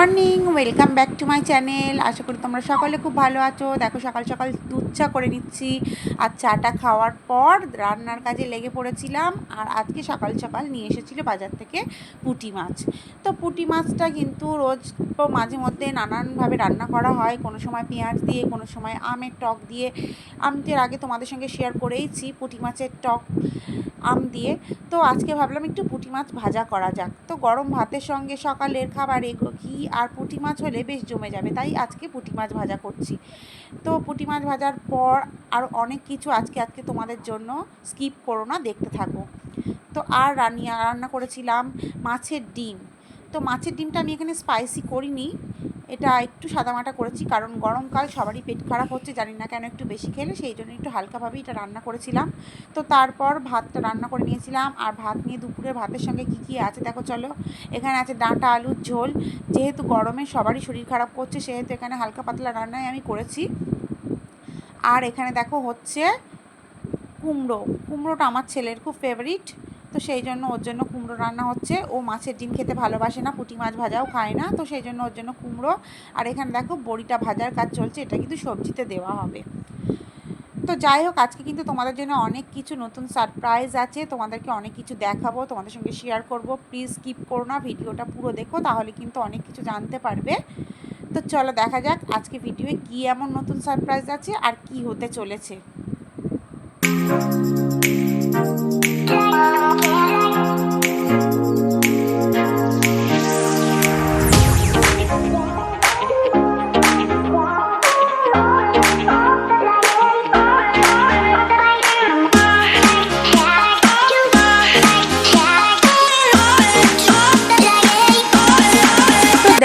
Morning Welcome back to my channel আশা করি তোমরা সকলে খুব ভালো আছো। দেখো, সকাল সকাল দুধ চা করে নিচ্ছি আর চাটা খাওয়ার পর রান্নার কাজে লেগে পড়েছিলাম আর আজকে সকাল সকাল নিয়ে এসেছিল বাজার থেকে পুঁটি মাছ। তো পুঁটি মাছটা কিন্তু রোজ তো মাঝে মধ্যে নানানভাবে রান্না করা হয়। কোনো সময় পেঁয়াজ দিয়ে, কোনো সময় আমের টক দিয়ে। আমি তো আগে তোমাদের সঙ্গে শেয়ার করেইছি পুঁটি মাছের টক, আম দিয়ে। তো আজকে ভাবলাম একটু পুঁটি মাছ ভাজা করা যাক। তো গরম ভাতের সঙ্গে সকালের খাবারে ঘি আর পুঁটি মাছ হলে বেশ জমে যাবে, তাই আজকে পুঁটি মাছ ভাজা করছি। তো পুঁটি মাছ ভাজার পর আর অনেক কিছু আজকে আজকে তোমাদের জন্য স্কিপ করো না, দেখতে থাকো। তো আর রান্না রান্না করেছিলাম মাছের ডিম। তো মাছের ডিমটা আমি এখানে স্পাইসি করিনি। এটা একটু সাদামাটা করেছি, কারণ গরমকাল সবারই পেট খারাপ হচ্ছে, জানি না কেন একটু বেশি খেলে, সেই জন্য একটু হালকাভাবেই এটা রান্না করেছিলাম। তো তারপর ভাতটা রান্না করে নিয়েছিলাম, আর ভাত নিয়ে দুপুরে ভাতের সঙ্গে কী কী আছে, দেখো চলো। এখানে আছে ডাঁটা আলুর ঝোল, যেহেতু গরমে সবারই শরীর খারাপ করছে, সেহেতু এখানে হালকা পাতলা রান্নাই আমি করেছি। আর এখানে দেখো হচ্ছে কুমড়ো, কুমড়োটা আমার ছেলের খুব ফেভারিট তো সেই জন্য ওর জন্য কুমড়ো রান্না হচ্ছে। ও মাছের ডিম খেতে ভালোবাসে না, পুঁটি মাছ ভাজাও খায় না, তো সেই জন্য ওর জন্য কুমড়ো। আর এখানে দেখো বড়িটা ভাজার কাজ চলছে, এটা কিন্তু সবজিতে দেওয়া হবে। তো যাই হোক, আজকে কিন্তু তোমাদের জন্য অনেক কিছু নতুন সারপ্রাইজ আছে। তোমাদেরকে অনেক কিছু দেখাবো, তোমাদের সঙ্গে শেয়ার করব। প্লিজ স্কিপ করো না, ভিডিওটা পুরো দেখো, তাহলে কিন্তু অনেক কিছু জানতে পারবে। তো চলো দেখা যাক আজকে ভিডিওয়ে কী এমন নতুন সারপ্রাইজ আছে আর কি হতে চলেছে।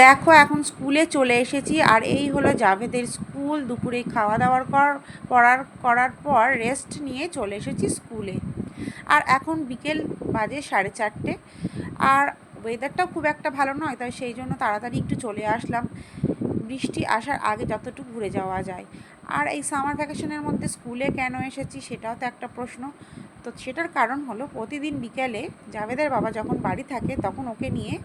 দেখো, এখন স্কুলে চলে এসেছি আর এই হলো জাভেদের স্কুল। দুপুরে খাওয়া দাওয়ার কর, পড়ার, করার পর রেস্ট নিয়ে চলে এসেছি স্কুলে। আর এখন বিকেল বাজে সাড়ে চারটে। আর ওয়েদারটাও খুব একটা ভালো নয়, তাই সেই জন্য তাড়াতাড়ি একটু চলে আসলাম। বৃষ্টি আসার আগে যতটুকু ঘুরে যাওয়া যায়। আর এই সামার ভ্যাকেশনের মধ্যে স্কুলে কেন এসেছি সেটাও তো একটা প্রশ্ন। তো সেটার কারণ হলো, প্রতিদিন বিকেলে জাভেদের বাবা যখন বাড়ি থাকে, তখন ওকে নিয়ে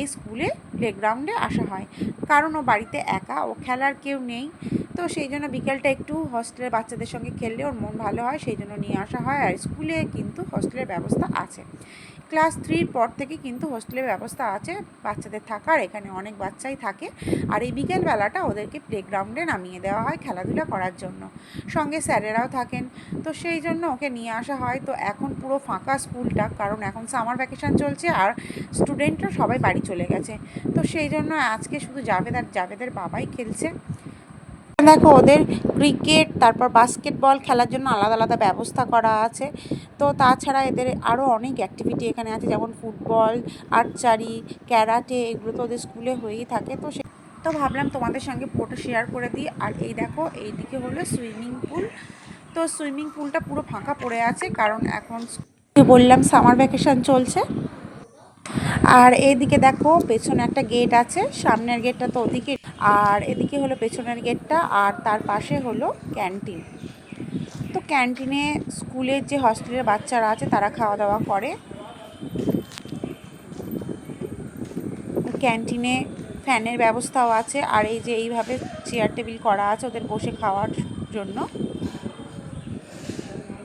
এই স্কুলে প্লেগ্রাউন্ডে আসা হয়। কারণ ও বাড়িতে একা ও খেলার কেউ নেই। তো সেই জন্য বিকেলটা একটু হস্টেলের বাচ্চাদের সঙ্গে খেললে ওর মন ভালো হয়, সেই জন্য নিয়ে আসা হয় আর স্কুলে কিন্তু হস্টেলের ব্যবস্থা আছে। ক্লাস থ্রির পর থেকে কিন্তু হোস্টেলের ব্যবস্থা আছে, বাচ্চাদের থাকার, এখানে অনেক বাচ্চাই থাকে। আর এই বিকেলবেলাটা ওদেরকে প্লেগ্রাউন্ডে নামিয়ে দেওয়া হয় খেলাধুলা করার জন্য। সঙ্গে স্যারেরাও থাকেন, তো সেই জন্য ওকে নিয়ে আসা হয়। তো এখন পুরো ফাঁকা স্কুলটা, কারণ এখন সামার ভ্যাকেশান চলছে আর স্টুডেন্টরা সবাই বাড়ি চলে গেছে। তো সেই জন্য আজকে শুধু জাভেদ আর জাভেদের বাবাই খেলছে। দেখো, ওদের ক্রিকেট তারপর বাস্কেটবল খেলার জন্য আলাদা আলাদা ব্যবস্থা করা আছে। তো তাছাড়া এদের আরও অনেক অ্যাক্টিভিটি এখানে আছে, যেমন ফুটবল আর্চারি ক্যারাটে এগুলো তো ওদের স্কুলে হয়েই থাকে। তো সে তো ভাবলাম তোমাদের সঙ্গে ফটো শেয়ার করে দিই। আর এই দেখো, এইদিকে হলো সুইমিং পুল তো সুইমিং পুলটা পুরো ফাঁকা পড়ে আছে, কারণ এখন বললাম সামার ভ্যাকেশন চলছে। আর এইদিকে দেখো, পেছনে একটা গেট আছে, সামনের গেটটা তো ওদিকে আর এদিকে হলো পেছনের গেটটা আর তার পাশে হলো ক্যান্টিন। তো ক্যান্টিনে স্কুলের যে হস্টেলের বাচ্চারা আছে, তারা খাওয়া দাওয়া করে। ক্যান্টিনে ফ্যানের ব্যবস্থাও আছে আর এই যে এইভাবে চেয়ার টেবিল করা আছে ওদের বসে খাওয়ার জন্য।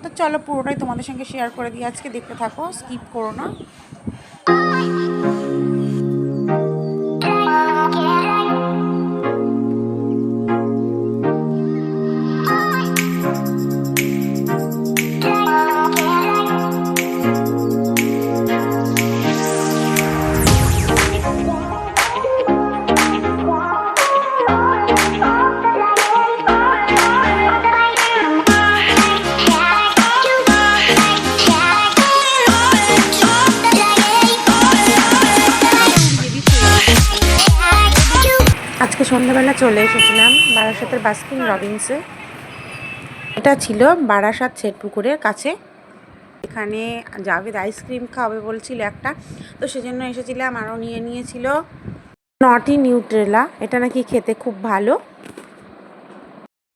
তো চলো পুরোটাই তোমাদের সঙ্গে শেয়ার করে দিই আজকে, দেখতে থাকো, স্কিপ করো না। আজকে সন্ধ্যাবেলা চলে এসেছিলাম বারাসাতের বাস্কিন রবিন্সে। এটা ছিল বারাসাত ছেটপুকুরের কাছে। এখানে জাভেদ আইসক্রিম খাবে বলছিল একটা। তো সেজন্য এসেছিলাম, আরও নিয়ে নিয়েছিল। নটি নিউট্রেলা এটা নাকি খেতে খুব ভালো।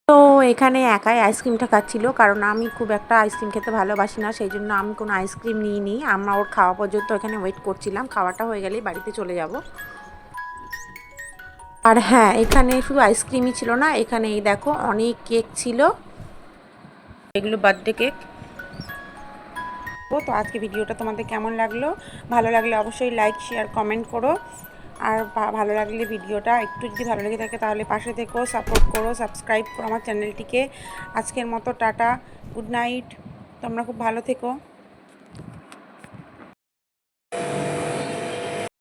তো এখানে একাই আইসক্রিমটা খাচ্ছিল, কারণ আমি খুব একটা আইসক্রিম খেতে ভালোবাসি না, সেই জন্য আমি কোনো আইসক্রিম নিই নি আমরা ওর খাওয়া পর্যন্ত এখানে ওয়েট করছিলাম, খাওয়াটা হয়ে গেলেই বাড়িতে চলে যাব। আর হ্যাঁ এখানে শুধু আইসক্রিমই ছিল না, এখানে এই দেখো অনেক কেক ছিল। এগুলো বার্থডে কেক তো আজকে ভিডিওটা তোমাদের কেমন লাগল? ভালো লাগলে অবশ্যই লাইক শেয়ার কমেন্ট করো। আর ভালো লাগলে ভিডিওটা একটু যদি ভালো লেগে থাকে তাহলে পাশে থেকো সাপোর্ট করো সাবস্ক্রাইব করো আমার চ্যানেলটিকে আজকের মতো টাটা গুড নাইট তোমরা খুব ভালো থেকো।